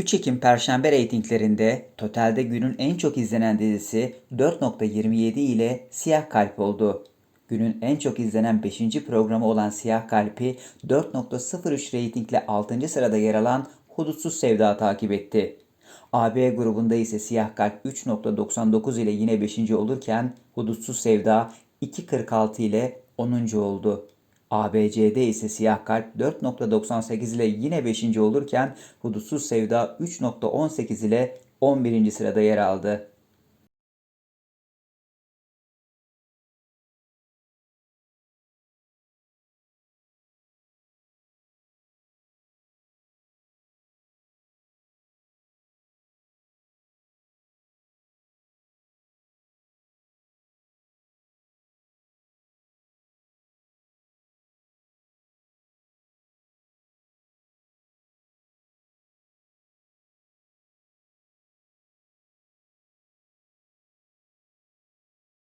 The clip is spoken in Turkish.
3 Ekim Perşembe reytinglerinde totalde günün en çok izlenen dizisi 4.27 ile Siyah Kalp oldu. Günün en çok izlenen 5. programı olan Siyah Kalp'i 4.03 reytingle 6. sırada yer alan Hudutsuz Sevda takip etti. AB grubunda ise Siyah Kalp 3.99 ile yine 5. olurken Hudutsuz Sevda 2.46 ile 10. oldu. ABC'de ise Siyah Kalp 4.98 ile yine 5. olurken Hudutsuz Sevda 3.18 ile 11. sırada yer aldı.